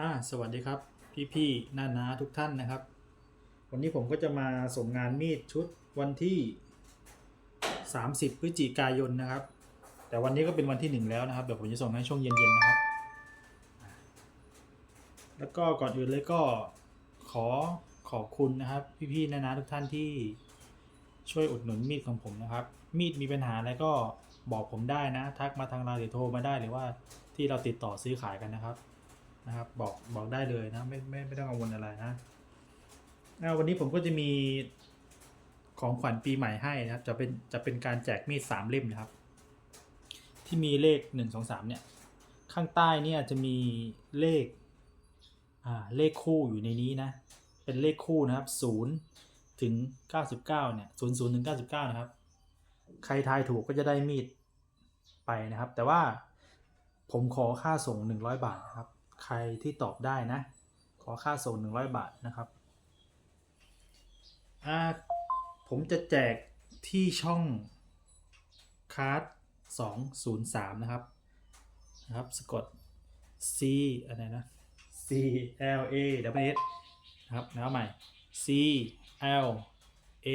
อ่าสวัสดีครับ พี่ๆน้านาทุกท่านนะครับ วันนี้ผมก็จะมาส่งงานมีดชุดวันที่ 30 พฤศจิกายนนะครับ แต่วันนี้ก็เป็นวันที่หนึ่งแล้วนะครับเดี๋ยวผมจะส่งให้ช่วงเย็นๆนะครับ แล้วก็ก่อนอื่นเลยก็ขอขอบคุณนะครับ พี่ๆน้านาทุกท่านที่ช่วยอุดหนุนมีดของผมนะครับ มีดมีปัญหาอะไรก็บอกผมได้นะ ทักมาทางไลน์หรือโทรมาได้หรือว่าที่เราติดต่อซื้อขายกันนะครับ นะครับ บอกบอกได้เลยนะ ไม่ไม่ไม่ต้องกังวลอะไรนะอ่าวันนี้ผมก็จะมีของขวัญปีใหม่ให้นะครับ จะเป็นจะเป็นการแจกมีดสามเล่มนะครับ ที่มีเลขหนึ่งสองสามเนี่ย ข้างใต้เนี่ยจะมีเลขอ่าเลขคู่อยู่ในนี้นะ เป็นเลขคู่นะครับศูนย์ถึงเก้าสิบเก้าเนี่ยศูนย์ศูนย์ถึงเก้าสิบเก้านะครับ ใครทายถูกก็จะได้มีดไปนะครับ แต่ว่าผมขอค่าส่ง100บาทนะครับ ใครที่ตอบได้นะ ขอค่าส่ง 100 บาทนะครับอ่าผมจะแจกที่ช่องคาร์ด203 นะครับนะครับสะกด C อะไรนะ C L A W S นะครับแล้วใหม่ C L A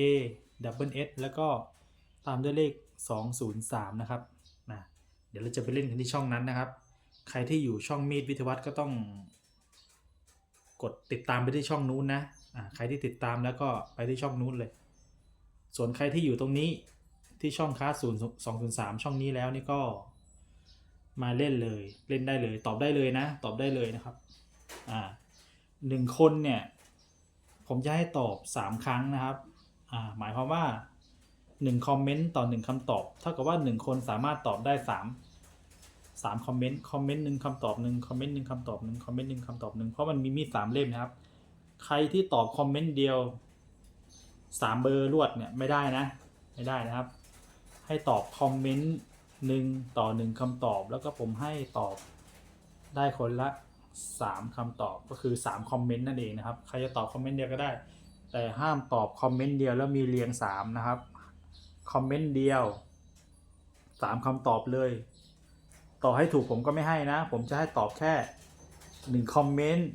W S แล้วก็ตามด้วยเลข 203 นะครับนะเดี๋ยวเราจะไปเล่นกันที่ช่องนั้นนะครับ ใครที่อยู่ช่องมีดวิทยวัฒน์ก็ต้อง กดติดตามไปที่ช่องนู้นนะอ่าใครที่ติดตามแล้วก็ไปที่ช่องนู้นเลย ส่วนใครที่อยู่ตรงนี้ที่ช่องค้าศูนย์สองศูนย์สามช่องนี้แล้วนี่ก็มาเล่นเลยเล่นได้เลย ตอบได้เลยนะ ตอบได้เลยนะครับ อ่าหนึ่งคนเนี่ย ผมจะให้ตอบสามครั้งนะครับ อ่าหมายความว่าหนึ่งคอมเมนต์ต่อหนึ่งคำตอบ เท่ากับว่าหนึ่งคนสามารถตอบได้สาม สามคอมเมนต์คอมเมนต์หนึ่งคำตอบหนึ่งคอมเมนต์หนึ่งคำตอบหนึ่งคอมเมนต์หนึ่งคำตอบหนึ่งเพราะมันมีมีดสามเล่มนะครับ ใครที่ตอบคอมเมนต์เดียวสามเบอร์รวดเนี่ยไม่ได้นะ ไม่ได้นะครับ ให้ตอบคอมเมนต์หนึ่งต่อหนึ่งคำตอบ แล้วก็ผมให้ตอบได้คนละสามคำตอบก็คือสามคอมเมนต์นั่นเองนะครับ ใครจะตอบคอมเมนต์เดียวก็ได้ แต่ห้ามตอบคอมเมนต์เดียวแล้วมีเรียงสามนะครับคอมเมนต์เดียวสามคำตอบเลย ต่อให้ถูกผมก็ไม่ให้นะ ผมจะให้ตอบแค่หนึ่งคอมเมนต์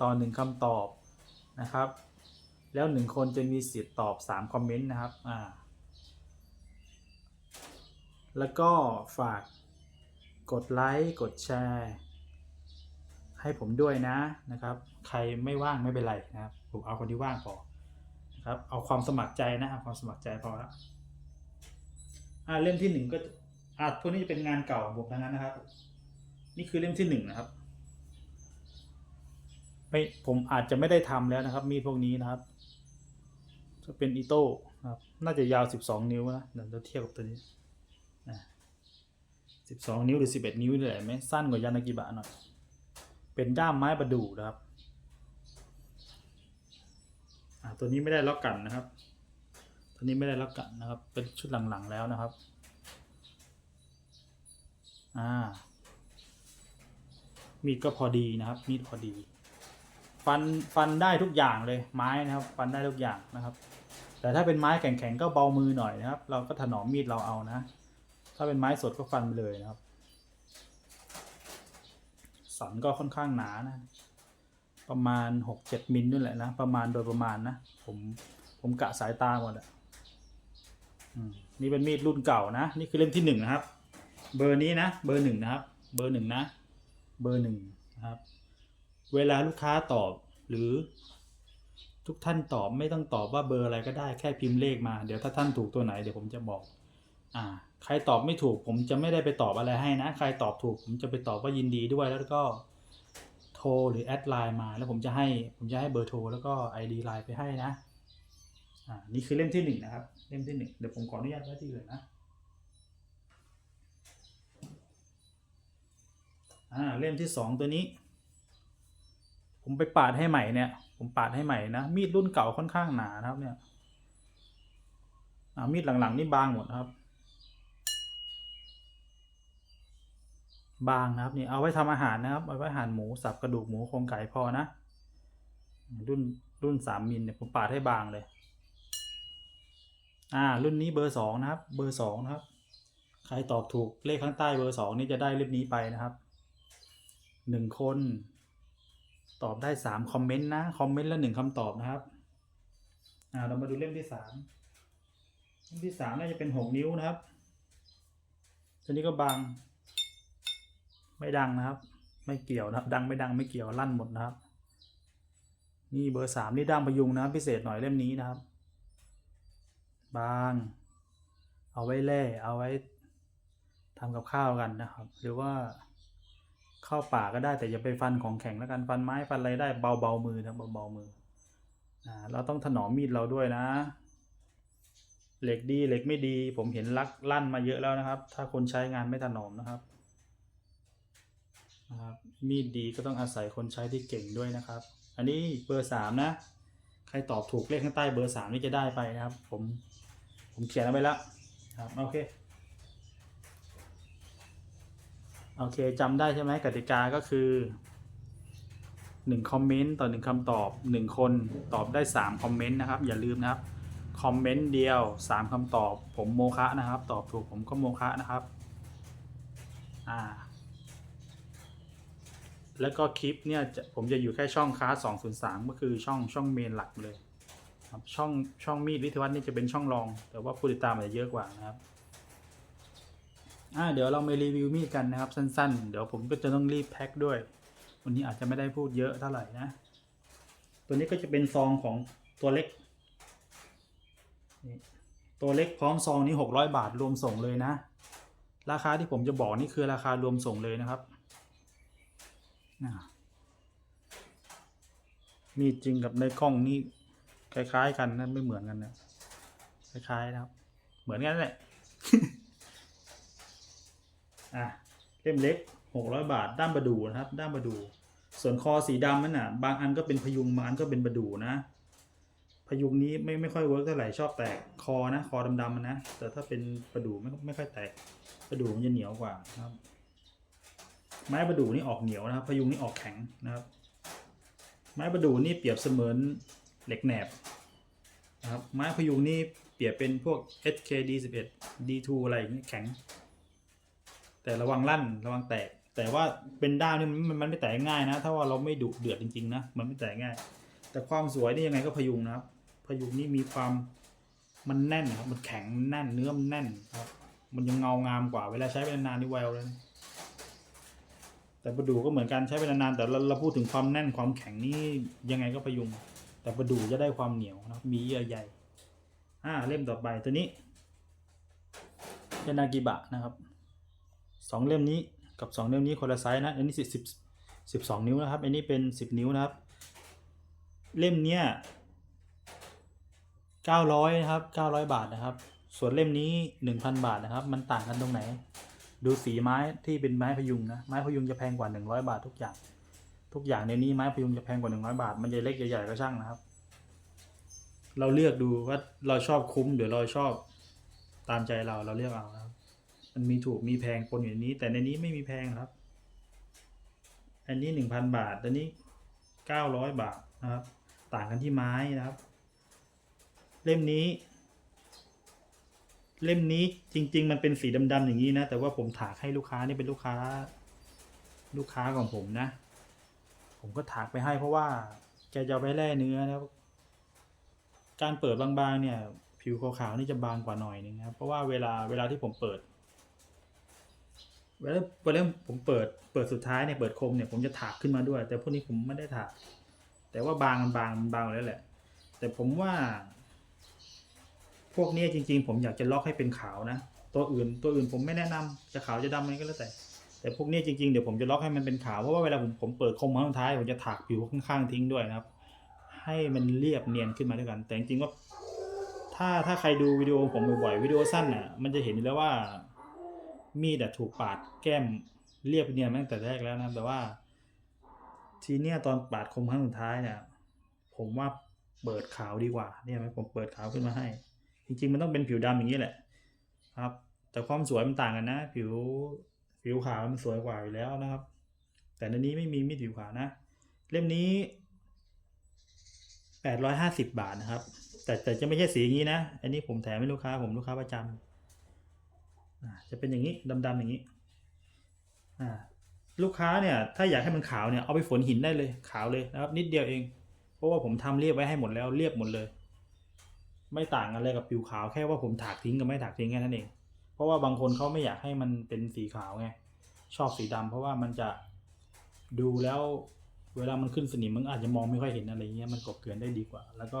ต่อหนึ่งคำตอบนะครับ แล้วหนึ่งคนจะมีสิทธิ์ตอบสามคอมเมนต์นะครับอ่าแล้วก็ฝากกดไลค์กดแชร์ให้ผมด้วยนะนะครับ ใครไม่ว่างไม่เป็นไรนะครับ ผมเอาคนที่ว่างพอนะครับ เอาความสมัครใจนะเอาความสมัครใจพอและอ่าเล่มที่หนึ่งก็ อ่าพวกนี้จะเป็นงานเก่าของผมทั้งนั้นนะครับ นี่คือเล่มที่หนึ่งนะครับไม่ผมอาจจะไม่ได้ทำแล้วนะครับ มีพวกนี้นะครับจะเป็นอีโต้นะครับ น่าจะยาวสิบสองนิ้วนะเดี๋ยวเราเทียบกับตัวนี้สิบสองนิ้วหรือสิบเอ็ดนิ้วนี่แหละไหมสั้นกว่ายานากิบะหน่อย เป็นด้ามไม้ประดู่นะครับตัวนี้ไม่ได้ล็อกกันนะครับ ตัวนี้ไม่ได้ล็อกกันนะครับ เป็นชุดหลังๆแล้วนะครับ อ่า มีดก็พอดีนะครับ มีดพอดี ฟันฟันได้ทุกอย่างเลยไม้นะครับ ฟันได้ทุกอย่างนะครับ แต่ถ้าเป็นไม้แข็งๆก็เบามือหน่อยนะครับ เราก็ถนอมมีดเราเอานะ ถ้าเป็นไม้สดก็ฟันไปเลยนะครับ สันก็ค่อนข้างหนานะ ประมาณหกเจ็ดมิลนี่แหละนะ ประมาณโดยประมาณนะ ผมผมกะสายตาหมดอะนี่เป็นมีดรุ่นเก่านะ นี่คือเล่มที่หนึ่งนะครับ เบอร์นี้นะ เบอร์หนึ่งนะครับ เบอร์หนึ่งนะ เบอร์หนึ่งนะครับ เวลาลูกค้าตอบหรือทุกท่านตอบไม่ต้องตอบว่าเบอร์อะไรก็ได้แค่พิมพ์เลขมา เดี๋ยวถ้าท่านถูกตัวไหนเดี๋ยวผมจะบอก อ่า ใครตอบไม่ถูกผมจะไม่ได้ไปตอบอะไรให้นะ ใครตอบถูกผมจะไปตอบว่ายินดีด้วยแล้วก็โทรหรือแอดไลน์มา แล้วผมจะให้ผมจะให้เบอร์โทรแล้วก็ ID ไลน์ไปให้นะ อ่า นี่คือเล่มที่หนึ่งนะครับ เล่มที่หนึ่งเดี๋ยวผมขออนุญาตไว้ที่อื่นนะ อ่าเล่มที่สองตัวนี้ ผมไปปาดให้ใหม่เนี่ย ผมปาดให้ใหม่นะ มีดรุ่นเก่าค่อนข้างหนานะครับเนี่ยอ่ามีดหลังๆนี่บางหมดครับ บางนะครับนี่เอาไว้ทำอาหารนะครับเอาไว้หั่นหมูสับกระดูกหมูโครงไก่พอนะ รุ่นรุ่นสามมิลเนี่ยผมปาดให้บางเลยอ่ารุ่นนี้เบอร์สองนะครับ เบอร์สองนะครับ ใครตอบถูกเลขข้างใต้เบอร์สองนี่จะได้เล่มนี้ไปนะครับ หนึ่งคน ตอบได้สามคอมเมนต์นะ คอมเมนต์ละหนึ่งคำตอบนะครับ อ่า เรามาดูเล่มที่สามเล่มที่สามน่าจะเป็นหกนิ้วนะครับ ตัวนี้ก็บาง ไม่ดังนะครับ ไม่เกี่ยวนะครับ ดังไม่ดังไม่เกี่ยวลั่นหมดนะครับ นี่เบอร์สามนี่ด้ามพยุงนะครับ พิเศษหน่อยเล่มนี้นะครับ บาง เอาไว้แล่เอาไว้ทำกับข้าวกันนะครับ หรือว่า เข้าป่าก็ได้แต่อย่าไปฟันของแข็งแล้วกันฟันไม้ฟันอะไรได้เบาเบาๆมือนะเบาเบาๆมืออ่าเราต้องถนอมมีดเราด้วยนะ เหล็กดีเหล็กไม่ดี ผมเห็นลักลั่นมาเยอะแล้วนะครับ ถ้าคนใช้งานไม่ถนอมนะครับนะครับมีดดีก็ต้องอาศัยคนใช้ที่เก่งด้วยนะครับ อันนี้เบอร์สามนะ ใครตอบถูกเลขข้างใต้เบอร์สามนี่จะได้ไปนะครับ ผมผมเขียนเอาไว้แล้วครับโอเค โอเคจำได้ใช่ไหมกติกาก็คือหนึ่งคอมเมนต์ต่อหนึ่งคำตอบหนึ่งคนตอบได้สามคอมเมนต์นะครับ อย่าลืมนะครับคอมเมนต์เดียวสามคำตอบ ผมโมคะนะครับ ตอบถูกผมก็โมคะนะครับอ่าแล้วก็คลิปเนี่ยผมจะอยู่แค่ช่องค้า203 ก็คือช่องช่องเมนหลักเลยครับช่องช่องมีดวิทยวัฒน์นี่จะเป็นช่องรอง แต่ว่าผู้ติดตามอาจจะเยอะกว่านะครับ อ่าเดี๋ยวเรามารีวิวมีดกันนะครับสั้นๆ เดี๋ยวผมก็จะต้องรีบแพ็คด้วย วันนี้อาจจะไม่ได้พูดเยอะเท่าไหร่นะ ตัวนี้ก็จะเป็นซองของตัวเล็กนี่ตัวเล็กพร้อมซองนี้ 600 บาทรวมส่งเลยนะ ราคาที่ผมจะบอกนี่คือราคารวมส่งเลยนะครับมีดจริงกับในกล้องนี่คล้าย ๆ กันนะไม่เหมือนกันนะคล้ายๆนะครับ เหมือนกันแหละ อะเล่มเล็กหกร้อยบาท ด้ามประดูนะครับ ด้ามประดู ส่วนคอสีดำนั่นน่ะ บางอันก็เป็นพยุงบางอันก็เป็นประดูนะ พยุงนี้ไม่ไม่ค่อยเวิร์กเท่าไหร่ชอบแตกคอนะ คอดำๆมันนะ แต่ถ้าเป็นประดูไม่ไม่ค่อยแตก ประดูมันจะเหนียวกว่านะครับ ไม้ประดูนี่ออกเหนียวนะครับ พยุงนี่ออกแข็งนะครับ ไม้ประดูนี่เปรียบเสมือนเหล็กแหนบนะครับ ไม้พยุงนี่เปรียบเป็นพวก SKD 11 D2 อะไรอย่างเงี้ยแข็ง แต่ระวังลั่นระวังแตก แต่ว่าเป็นด้ามนี่มันมันไม่แตกง่ายนะ ถ้าว่าเราไม่ดุเดือดจริงๆนะมันไม่แตกง่าย แต่ความสวยนี่ยังไงก็พยุงนะครับ พยุงนี่มีความมันแน่นครับ มันแข็งมันแน่นเนื้อมันแน่นครับ มันยังเงางามกว่าเวลาใช้ไปนานๆนี่แววเลยแต่ประดูก็เหมือนกันใช้ไปนานๆแต่เราเราพูดถึงความแน่นความแข็งนี่ยังไงก็พยุง แต่ประดูจะได้ความเหนียวนะมีเยื่อใยอ่าเล่มต่อไปตัวนี้เป็นนากิบะนะครับ สองเล่มนี้กับสองเล่มนี้คนละไซส์นะอันนี้สิบสิบสองนิ้วนะครับ อันนี้เป็นสิบนิ้วนะครับ เล่มเนี้ยเก้าร้อยนะครับเก้าร้อยบาทนะครับ ส่วนเล่มนี้หนึ่งพันบาทนะครับ มันต่างกันตรงไหน ดูสีไม้ที่เป็นไม้พยุงนะ ไม้พยุงจะแพงกว่าหนึ่งร้อยบาททุกอย่าง ทุกอย่างในนี้ไม้พยุงจะแพงกว่าหนึ่งร้อยบาท มันจะเล็กใหญ่ๆก็ช่างนะครับ เราเลือกดูว่าเราชอบคุ้มหรือเราชอบตามใจเราเราเลือกเอานะ มันมีถูกมีแพงปนอยู่ในนี้ แต่ในนี้ไม่มีแพงครับ อันนี้หนึ่งพันบาท อันนี้เก้าร้อยบาทนะครับ ต่างกันที่ไม้นะครับ เล่มนี้ เล่มนี้จริง ๆ มันเป็นสีดำๆอย่างนี้นะ แต่ว่าผมถากให้ลูกค้านี่เป็นลูกค้า ลูกค้าของผมนะ ผมก็ถากไปให้เพราะว่าแกจะไปแล่เนื้อแล้วการเปิดบางๆเนี่ย ผิวขาวๆนี่จะบางกว่าหน่อยนึงนะครับเพราะว่าเวลาเวลาที่ผมเปิด เวลาเวลาผมเปิดเปิดสุดท้ายเนี่ยเปิดคมเนี่ยผมจะถากขึ้นมาด้วย แต่พวกนี้ผมไม่ได้ถาก แต่ว่าบางมันบางมันบางแล้วแหละ แต่ผมว่า พวกนี้จริง ๆ ผมอยากจะล็อกให้เป็นขาวนะตัวอื่นตัวอื่นผมไม่แนะนำจะขาวจะดำอะไรก็แล้วแต่ แต่พวกนี้จริงๆเดี๋ยวผมจะล็อกให้มันเป็นขาวเพราะว่าเวลาผมผมเปิดคมครั้งสุดท้ายผมจะถากผิวข้างๆทิ้งด้วยนะครับ ให้มันเรียบเนียนขึ้นมาด้วยกัน แต่จริงๆก็ถ้าถ้าใครดูวิดีโอผมบ่อยๆวิดีโอสั้นน่ะมันจะเห็นแล้วว่า มีดถูกปาดแก้มเรียบเนียนตั้งแต่แรกแล้วนะแต่ว่า ทีเนี้ยตอนปาดคมครั้งสุดท้ายเนี่ย ผมว่าเปิดขาวดีกว่า เนี่ยไหมผมเปิดขาวขึ้นมาให้ จริง ๆ มันต้องเป็นผิวดำอย่างนี้แหละ ครับ แต่ความสวยมันต่างกันนะ ผิวผิวขาวมันสวยกว่าอยู่แล้วนะครับ แต่ในนี้ไม่มีมีดผิวขาวนะ เล่มนี้แปดร้อยห้าสิบบาทนะครับ แต่แต่จะไม่ใช่สีอย่างนี้นะ อันนี้ผมแถมให้ลูกค้าผมลูกค้าประจำอ่า จะเป็นอย่างนี้ดำๆอย่างนี้ลูกค้าเนี่ยถ้าอยากให้มันขาวเนี่ยเอาไปฝนหินได้เลยขาวเลยนะครับ นิดเดียวเอง เพราะว่าผมทำเรียบไว้ให้หมดแล้วเรียบหมดเลย ไม่ต่างกันเลยกับผิวขาวแค่ว่าผมถากทิ้งกับไม่ถากทิ้งแค่นั้นเอง เพราะว่าบางคนเขาไม่อยากให้มันเป็นสีขาวไงชอบสีดำเพราะว่ามันจะดูแล้วเวลามันขึ้นสนิมมันอาจจะมองไม่ค่อยเห็นอะไรเงี้ยมันกบเกลื่อนได้ดีกว่า แล้วก็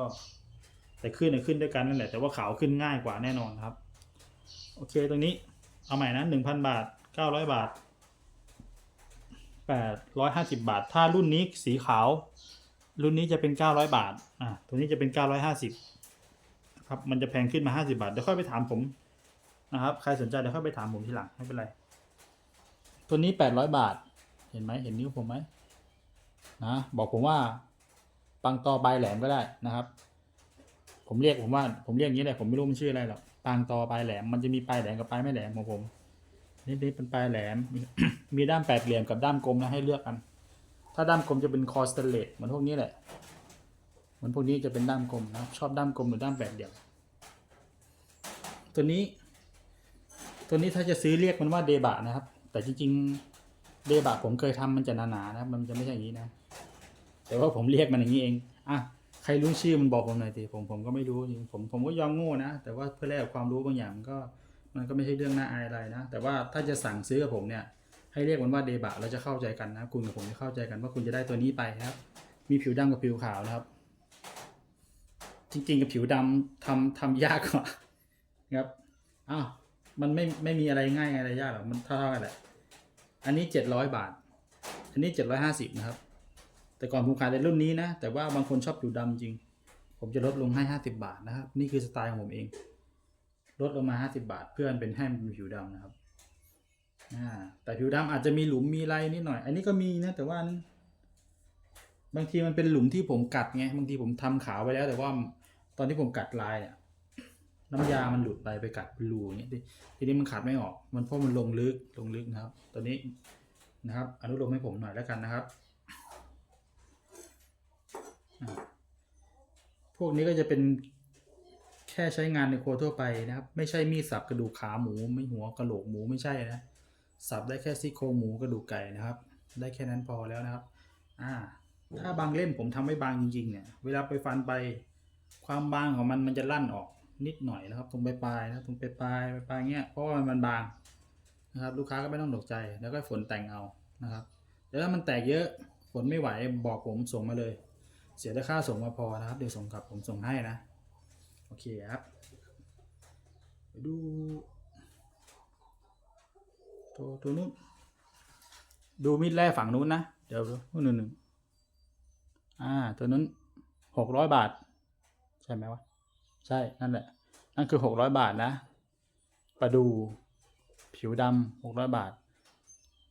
แต่ขึ้นเนี่ยขึ้นด้วยกันนั่นแหละแต่ว่าขาวขึ้นง่ายกว่าแน่นอนครับ โอเคตรงนี้ เอาใหม่นะหนึ่งพันบาทเก้าร้อยบาทแปดร้อยห้าสิบาท ถ้ารุ่นนี้สีขาว รุ่นนี้จะเป็นเก้าร้อยบาท อะ ตัวนี้จะเป็นเก้าร้อยห้าสิบครับ มันจะแพงขึ้นมาห้าสิบาท เดี๋ยวค่อยไปถามผมนะครับ ใครสนใจเดี๋ยวค่อยไปถามผมทีหลัง ไม่เป็นไร ตัวนี้แปดร้อยบาท เห็นไหมเห็นนิ้วผมไหมนะ บอกผมว่า ปังตอปลายแหลมก็ได้นะครับ ผมเรียกผมว่า ผมเรียกอย่างนี้แหละ ผมไม่รู้มันชื่ออะไรหรอก ปางตอปลายแหลม มันจะมีปลายแหลมกับปลายไม่แหลมของผมนี่นี่เป็นปลายแหลม มีด้ามแปดเหลี่ยมกับด้ามกลมนะให้เลือกกัน ถ้าด้ามกลมจะเป็นคอสเตเลสเหมือนพวกนี้แหละเหมือนพวกนี้จะเป็นด้ามกลมนะชอบด้ามกลมหรือด้ามแปดเหลี่ยมตัวนี้ ตัวนี้ถ้าจะซื้อเรียกมันว่าเดบะนะครับ แต่จริง ๆ เดบะผมเคยทำมันจะหนาๆนะครับมันจะไม่ใช่อย่างนี้นะ แต่ว่าผมเรียกมันอย่างนี้เองอะ ใครรู้ชื่อมันบอกผมหน่อยสิผมผมก็ไม่รู้จริงผมผมก็ยอมโง่นะ แต่ว่าเพื่อแลกความรู้บางอย่างมันก็มันก็ไม่ใช่เรื่องน่าอายอะไรนะ แต่ว่าถ้าจะสั่งซื้อกับผมเนี่ย ให้เรียกมันว่าเดบะเราจะเข้าใจกันนะ คุณกับผมจะเข้าใจกันว่าคุณจะได้ตัวนี้ไปครับ มีผิวดำกับผิวขาวนะครับ จริง ๆ กับผิวดำทำทำยากกว่าครับอ้าวมันไม่ไม่มีอะไรง่ายอะไรยากหรอกมันเท่าๆกันแหละอันนี้เจ็ดร้อยบาท อันนี้เจ็ดร้อยห้าสิบนะครับ แต่ก่อนผมขายในรุ่นนี้นะ แต่ว่าบางคนชอบผิวดำจริง ผมจะลดลงให้ห้าสิบาทนะครับ นี่คือสไตล์ของผมเอง ลดลงมาห้าสิบาท เพื่อนเป็นให้มันเป็นผิวดำนะครับแต่ผิวดำอาจจะมีหลุมมีไรนิดหน่อย อันนี้ก็มีนะ แต่ว่า บางทีมันเป็นหลุมที่ผมกัดไง บางทีผมทำขาวไปแล้ว แต่ว่าตอนที่ผมกัดลายเนี่ย น้ำยามันหลุดไปไปกัดเป็นรูอย่างเงี้ยทีนี้มันขาดไม่ออก มันเพราะมันลงลึกลงลึกนะครับตัวนี้นะครับ อนุโลมให้ผมหน่อยแล้วกันนะครับ พวกนี้ก็จะเป็นแค่ใช้งานในครัวทั่วไปนะครับ ไม่ใช่มีดสับกระดูกขาหมู ไม่หัวกระโหลกหมูไม่ใช่นะ สับได้แค่ซี่โครงหมูกระดูกไก่นะครับ ได้แค่นั้นพอแล้วนะครับ อ่า ถ้าบางเล่มผมทำไม่บางจริงๆเนี่ย เวลาไปฟันไปความบางของมันมันจะลั่นออกนิดหน่อยนะครับ ตรงปลายๆนะตรงปลายปลายปลายๆเงี้ยเพราะว่ามันบางนะครับ ลูกค้าก็ไม่ต้องตกใจแล้วก็ฝนแต่งเอานะครับแต่ถ้ามันแตกเยอะฝนไม่ไหวบอกผมส่งมาเลย เสียแต่ค่าส่งมาพอนะครับ เดี๋ยวส่งกลับผมส่งให้นะ โอเคครับไปดูตัวตัวนู้นดูมีดแร่ฝั่งนู้นนะ เดี๋ยวดูนู่นหนึ่งอ่า ตัวนู้นหกร้อยบาท ใช่ไหมวะ ใช่นั่นแหละ นั่นคือหกร้อยบาทนะประดูผิวดำหกร้อยบาท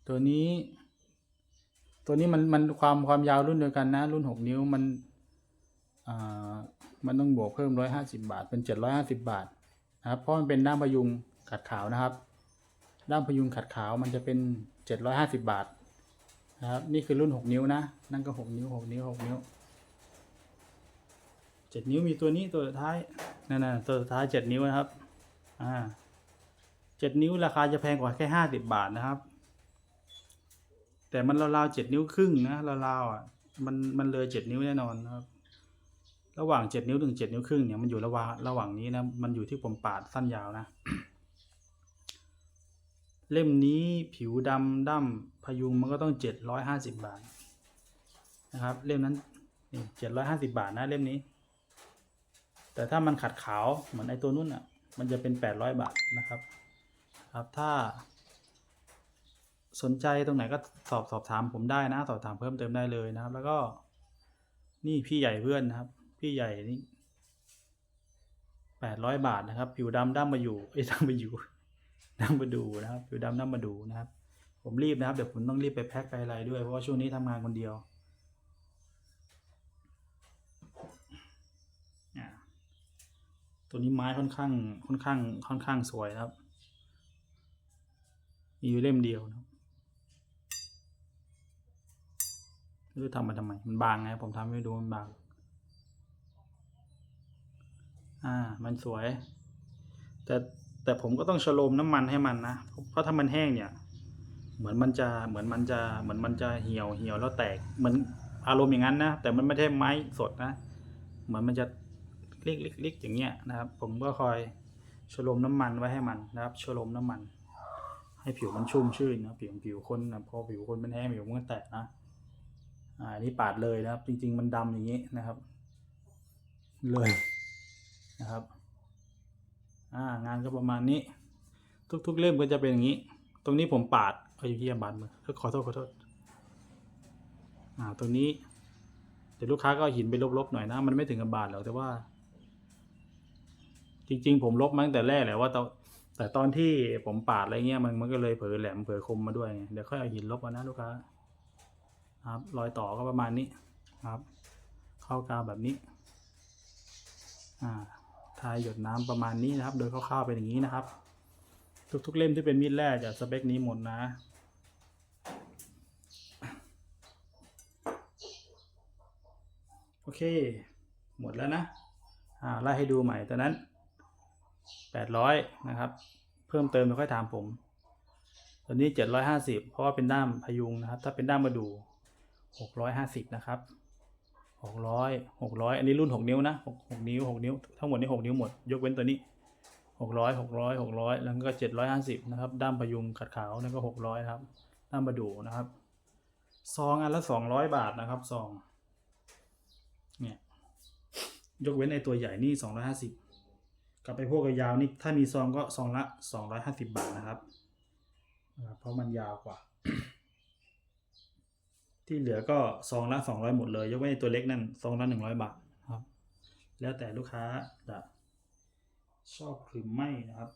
ตัวนี้ ตัวนี้มันมันความความยาวรุ่นเดียวกันนะ รุ่นหกนิ้วมันอ่ามันต้องบวกเพิ่มร้อยห้าสิบาท เป็นเจ็ดร้อยห้าสิบาทนะครับเพราะมันเป็นด้ามพยุงขัดขาวนะครับ ด้ามพยุงขัดขาวมันจะเป็นเจ็ดร้อยห้าสิบาทนะครับนี่คือรุ่นหกนิ้วนะ นั่นก็หกนิ้วหกนิ้วหกนิ้วเจ็ดนิ้วมีตัวนี้ตัวสุดท้ายนั่นน่ะตัวสุดท้ายเจ็ดนิ้วนะครับอ่าเจ็ดนิ้วราคาจะแพงกว่าแค่ห้าสิบาทนะครับ แต่มันราวๆเจ็ดนิ้วครึ่งนะราวๆอะมันมันเลยเจ็ดนิ้วแน่นอนนะครับ ระหว่างเจ็ดนิ้วถึงเจ็ดนิ้วครึ่งเนี่ยมันอยู่ระหว่างระหว่างนี้นะมันอยู่ที่ผมปาดสั้นยาวนะ เล่มนี้ผิวดำด้ำพยุงมันก็ต้องเจ็ดร้อยห้าสิบบาทนะครับ เล่มนั้นนี่เจ็ดร้อยห้าสิบาทนะเล่มนี้ แต่ถ้ามันขัดขาวเหมือนไอตัวนู้นอะ มันจะเป็นแปดร้อยบาทนะครับ ครับถ้า สนใจตรงไหนก็สอบสอบถามผมได้นะ สอบถามเพิ่มเติมได้เลยนะครับ แล้วก็ นี่พี่ใหญ่เพื่อนนะครับ พี่ใหญ่นี่แปดร้อยบาทนะครับ ผิวดำด้ามมาอยู่เอ้ด้ามมาอยู่ด้ามมาดูนะครับ ผิวดำด้ามมาดูนะครับ ผมรีบนะครับเดี๋ยวผมต้องรีบไปแพ็คไปอะไรด้วยเพราะว่าช่วงนี้ทำงานคนเดียวตัวนี้ไม้ค่อนข้างค่อนข้างค่อนข้างสวยนะครับ มีอยู่เล่มเดียวนะครับ ไม่รู้ทำมาทำไม มันบางไง ผมทำให้ดูมันบาง อ่า มันสวย แต่แต่ผมก็ต้องชโลมน้ำมันให้มันนะ เพราะถ้ามันแห้งเนี่ย เหมือนมันจะ เหมือนมันจะ เหมือนมันจะเหี่ยว เหี่ยวแล้วแตก เหมือนอารมณ์อย่างนั้นนะ แต่มันไม่ใช่ไม้สดนะ เหมือนมันจะเลิกลิกๆอย่างเงี้ยนะครับ ผมก็คอยชโลมน้ำมันไว้ให้มันนะครับชโลมน้ำมัน ให้ผิวมันชุ่มชื่นนะผิวผิวคนนะพอผิวคนมันแห้งผิวมันก็แตกนะ อ่าอันนี่ปาดเลยนะครับ จริง ๆ มันดำอย่างนี้นะครับ เลยนะครับ อ่างานก็ประมาณนี้ ทุก ๆ เล่มก็จะเป็นอย่างนี้ ตรงนี้ผมปาดเอาอยู่ที่บาดมือขอโทษขอโทษอ่าตรงนี้เดี๋ยวลูกค้าก็หินไปลบๆหน่อยนะ มันไม่ถึงกับบาดหรอกแต่ว่า จริง ๆ ผมลบมาตั้งแต่แรกแหละว่าตอนแต่ตอนที่ผมปาดอะไรเงี้ยมันมันก็เลยเผลอแหลมเผลอคมมาด้วยไงเดี๋ยวค่อยเอาหินลบมานะลูกค้า ครับรอยต่อก็ประมาณนี้ครับ เข้ากาวแบบนี้อ่าทายหยดน้ำประมาณนี้นะครับ โดยคร่าวๆเป็นอย่างนี้นะครับ ทุกๆเล่มที่เป็นมีดแร่จะสเปคนี้หมดนะโอเค หมดแล้วนะอ่าไล่ให้ดูใหม่ตอนนั้นแปดร้อยนะครับ เพิ่มเติมเดี๋ยวค่อยถามผมตอนนี้เจ็ดร้อยห้าสิบเพราะว่าเป็นด้ามพยุงนะครับ ถ้าเป็นด้ามมาดู หกร้อยห้าสิบนะครับหกร้อยหกร้อยอันนี้รุ่นหกนิ้วนะหกหกนิ้วหกนิ้ว ทั้งหมดนี้หกนิ้วหมด ยกเว้นตัวนี้หกร้อยหกร้อยหกร้อยแล้วก็เจ็ดร้อยห้าสิบนะครับ ด้ามพยุงขัดขาวนั่นก็หกร้อยครับ ด้ามมาดูนะครับ ซองอันละสองร้อยบาทนะครับ ซอง เนี่ย ยกเว้นไอตัวใหญ่นี่สองร้อยห้าสิบกับไปพวกยาวนี่ถ้ามีซองก็ซองละสองร้อยห้าสิบบาทนะครับ เพราะมันยาวกว่า ที่เหลือก็ซองละสองร้อยหมดเลยยกเว้นตัวเล็กนั่นซองละหนึ่งร้อยบาทครับ แล้วแต่ลูกค้าจะชอบหรือไม่นะครับ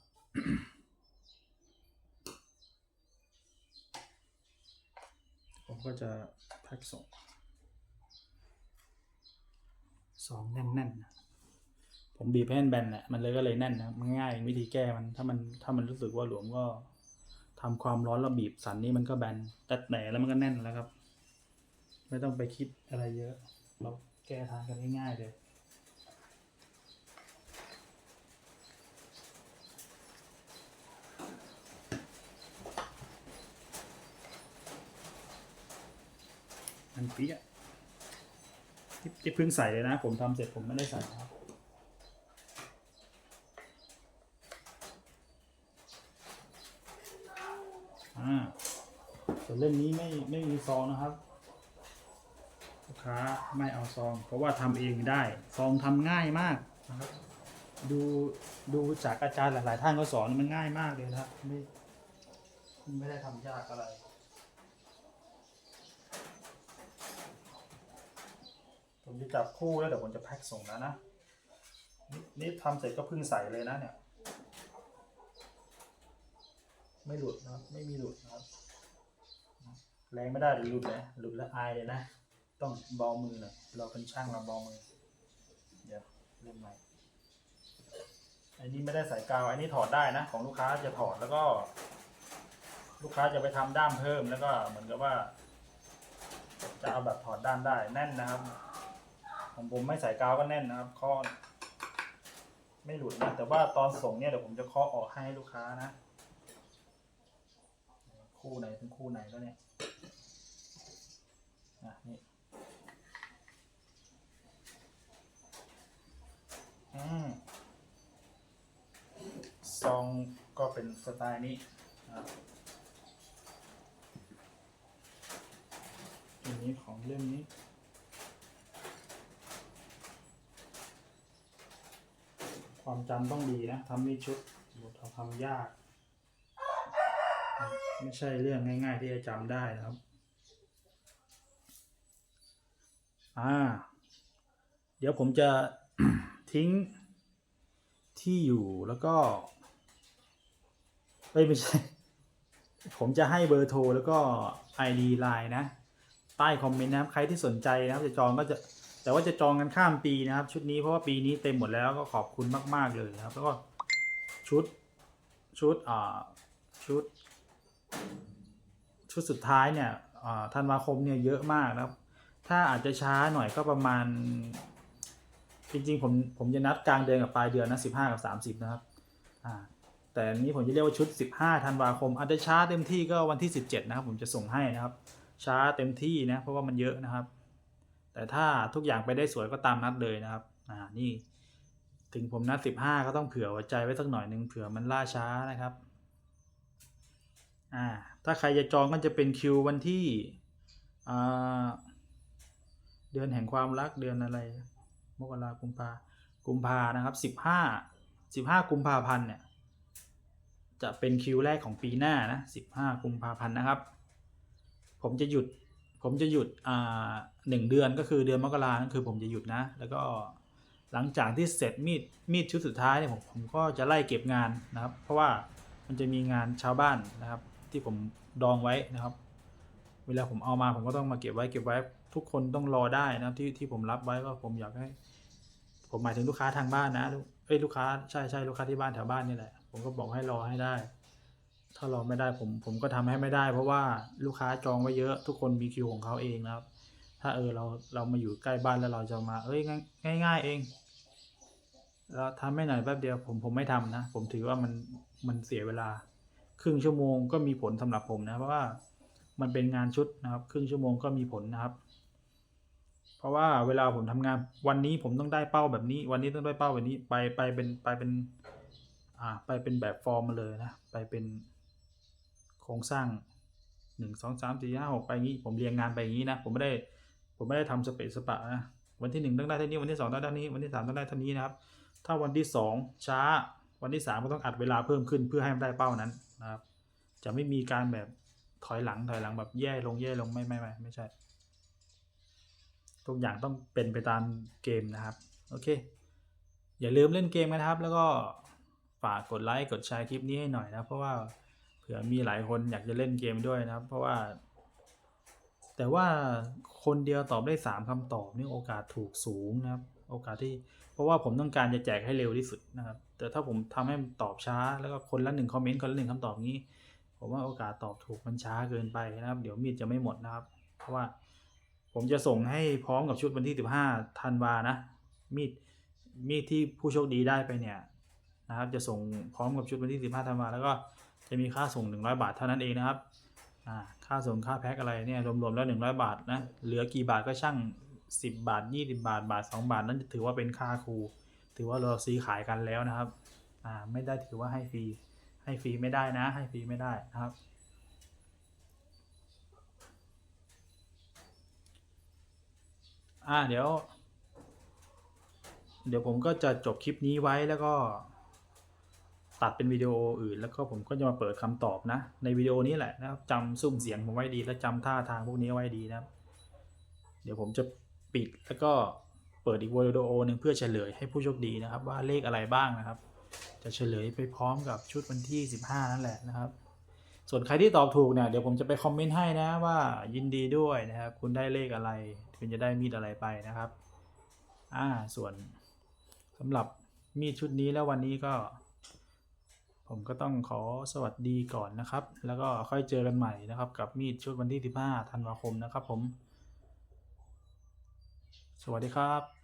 ผมก็จะแพ็กส่งสองแน่นๆนะผมบีบให้มันแบนน่ะมันเลยก็เลยแน่นนะมันง่ายวิธีแก้มันถ้ามันถ้ามันรู้สึกว่าหลวมก็ทำความร้อนแล้วบีบสันนี่มันก็แบนแต่แหนแล้วมันก็แน่นแล้วครับ ไม่ต้องไปคิดอะไรเยอะ เราแก้ทางกันง่ายๆเลยมันเปี๊ยะที่ที่เพิ่งใส่เลยนะ ผมทำเสร็จผมไม่ได้ใส่นะครับอ่าส่วนเล่มนี้ไม่ไม่มีซองนะครับ ค้าไม่เอาซอง เพราะว่าทำเองได้ ซองทำง่ายมากนะครับ ดูดูจากอาจารย์หลาย ๆ ท่านก็สอนมันง่ายมากเลยนะครับไม่ไม่ได้ทำยากอะไร ผมจะจับคู่แล้วเดี๋ยวผมจะแพ็คส่งแล้วนะนี่นี่ทำเสร็จก็เพิ่งใส่เลยนะเนี่ย ไม่หลุดนะครับ ไม่มีหลุดนะครับ แรงไม่ได้เดี๋ยวหลุดเลยหลุดแล้วอายเลยนะ ต้องเบามือหน่อยเราเป็นช่างเราเบามือ เดี๋ยวเริ่มใหม่ อันนี้ไม่ได้ใส่กาว อันนี้ถอดได้นะ ของลูกค้าจะถอดแล้วก็ ลูกค้าจะไปทำด้ามเพิ่มแล้วก็เหมือนกับว่า จะเอาแบบถอดด้ามได้แน่นนะครับ ของผมไม่ใส่กาวก็แน่นนะครับข้อไม่หลุดนะ แต่ว่าตอนส่งเนี่ยเดี๋ยวผมจะเคาะออกให้ลูกค้านะ คู่ไหนเป็นคู่ไหนก็เนี่ย อะนี่ อืมซองก็เป็นสไตล์นี้นะอันนี้ของเล่มนี้ความจำต้องดีนะทำมีชุดทำทำยาก ไม่ใช่เรื่องง่ายๆที่จะจำได้นะครับ อ่า เดี๋ยวผมจะ ทิ้งที่อยู่แล้วก็เอ้ยไม่ใช่ ผมจะให้เบอร์โทรแล้วก็ ID ไลน์นะ ใต้คอมเมนต์นะครับ ใครที่สนใจนะครับ จะจองก็จะ แต่ว่าจะจองกันข้ามปีนะครับ ชุดนี้เพราะว่าปีนี้เต็มหมดแล้วก็ขอบคุณมาก ๆ เลยนะครับ แล้วก็ชุดชุดอ่าชุด ชุดสุดท้ายเนี่ยอ่าธันวาคมเนี่ยเยอะมากนะครับ ถ้าอาจจะช้าหน่อยก็ประมาณ จริง ๆ ผมผมจะนัดกลางเดือนกับปลายเดือนนะสิบห้ากับสามสิบนะครับอ่าแต่นี้ผมจะเรียกว่าชุด 15ธันวาคมอาจจะช้าเต็มที่ก็วันที่ 17 นะครับ ผมจะส่งให้นะครับ ช้าเต็มที่นะเพราะว่ามันเยอะนะครับ แต่ถ้าทุกอย่างไปได้สวยก็ตามนัดเลยนะครับอ่านี่ถึงผมนัด 15 ก็ต้องเผื่อหัวใจไว้สักหน่อยหนึ่งเผื่อมันล่าช้านะครับอ่าถ้าใครจะจองก็จะเป็นคิววันที่อ่าเดือนแห่งความรักเดือนอะไร มกรากุมภากุมภานะครับ15 15กุมภาพันธ์เนี่ยจะเป็นคิวแรกของปีหน้านะ15กุมภาพันธ์นะครับ ผมจะหยุดผมจะหยุดอ่าหนึ่งเดือนก็คือเดือนมกรานั่นคือผมจะหยุดนะ แล้วก็หลังจากที่เสร็จมีดมีดชุดสุดท้ายเนี่ยผมผมก็จะไล่เก็บงานนะครับ เพราะว่ามันจะมีงานชาวบ้านนะครับ ที่ผมดองไว้นะครับ เวลาผมเอามาผมก็ต้องมาเก็บไว้เก็บไว้ทุกคนต้องรอได้นะครับที่ที่ผมรับไว้ว่าผมอยากให้ ผมหมายถึงลูกค้าทางบ้านนะลูกเอ้ยลูกค้าใช่ใช่ลูกค้าที่บ้านแถวบ้านนี่แหละ ผมก็บอกให้รอให้ได้ ถ้ารอไม่ได้ผมผมก็ทำให้ไม่ได้ เพราะว่าลูกค้าจองไว้เยอะทุกคนมีคิวของเขาเองนะครับ ถ้าเออเราเรามาอยู่ใกล้บ้านแล้วเราจะมา เอ้ยง่ายง่ายเองแล้วทำไม่หน่อยแป๊บเดียวผมผมไม่ทำนะ ผมถือว่ามันมันเสียเวลา ครึ่งชั่วโมงก็มีผลสำหรับผมนะ เพราะว่ามันเป็นงานชุดนะครับ ครึ่งชั่วโมงก็มีผลนะครับ ราะว่าเวลาผมทำงานวันนี้ผมต้องได้เป้าแบบนี้ วันนี้ต้องได้เป้าแบบนี้ไปไปเป็นไปเป็น อ่า ไปเป็นแบบฟอร์มมาเลยนะ ไปเป็นโครงสร้างหนึ่งสองสามสี่ห้าหกไปงี้ ผมเรียงงานไปอย่างนี้นะ ผมไม่ได้ ผมไม่ได้ทำสเปซสปะนะ วันที่หนึ่งต้องได้เท่านี้ วันที่สองต้องได้เท่านี้ วันที่สามต้องได้เท่านี้นะครับ ถ้าวันที่สองช้า วันที่สามก็ต้องอัดเวลาเพิ่มขึ้นเพื่อให้มันได้เป้านั้นนะครับ จะไม่มีการแบบถอยหลังถอยหลังแบบแย่ลงแย่ลงไม่ไม่ไม่ไม่ใช่ ทุกอย่างต้องเป็นไปตามเกมนะครับโอเค อย่าลืมเล่นเกมนะครับ แล้วก็ฝากกดไลค์กดแชร์คลิปนี้ให้หน่อยนะเพราะว่าเผื่อมีหลายคนอยากจะเล่นเกมด้วยนะครับ เพราะว่า แต่ว่าคนเดียวตอบได้สามคำตอบนี่โอกาสถูกสูงนะครับ โอกาสที่เพราะว่าผมต้องการจะแจกให้เร็วที่สุดนะครับ แต่ถ้าผมทำให้ตอบช้า แล้วก็คนละหนึ่งคอมเมนต์คนละหนึ่งคำตอบนี้ ผมว่าโอกาสตอบถูกมันช้าเกินไปนะครับ เดี๋ยวมีดจะไม่หมดนะครับ เพราะว่า ผมจะส่งให้พร้อมกับชุดวันที่ 15ธันวานะ มีดมีดที่ผู้โชคดีได้ไปเนี่ยนะครับ จะส่งพร้อมกับชุดวันที่ 15ธันวาแล้วก็จะมีค่าส่ง 100 บาทเท่านั้นเองนะครับค่าส่งค่าแพ็คอะไรเนี่ยรวมๆแล้ว 100 บาทนะเหลือกี่บาทก็ช่าง 10 บาท 20 บาทบาท 2 บาท นั้นถือว่าเป็นค่าครู ถือว่าเราซื้อขายกันแล้วนะครับไม่ได้ถือว่าให้ฟรีให้ฟรีไม่ได้นะ ให้ฟรีไม่ได้นะครับ อ่าเดี๋ยว เดี๋ยวผมก็จะจบคลิปนี้ไว้แล้วก็ ตัดเป็นวิดีโออื่น แล้วก็ผมก็จะมาเปิดคำตอบนะ ในวิดีโอนี้แหละนะครับจำซุ้มเสียงผมไว้ดี และจำท่าทางพวกนี้ไว้ดีนะครับ เดี๋ยวผมจะปิดแล้วก็เปิดอีกวิดีโอหนึ่งเพื่อเฉลยให้ผู้โชคดีนะครับ ว่าเลขอะไรบ้างนะครับ จะเฉลยไปพร้อมกับชุดวันที่ 15 นั่นแหละนะครับส่วนใครที่ตอบถูกเนี่ยเดี๋ยวผมจะไปคอมเมนต์ให้นะว่ายินดีด้วยนะครับ คุณได้เลขอะไร ถึงจะได้มีดอะไรไปนะครับ อ่า ส่วนสำหรับมีดชุดนี้แล้ววันนี้ก็ ผมก็ต้องขอสวัสดีก่อนนะครับ แล้วก็ค่อยเจอกันใหม่นะครับ กับมีดชุดวันที่ 15 ธันวาคมนะครับผม สวัสดีครับ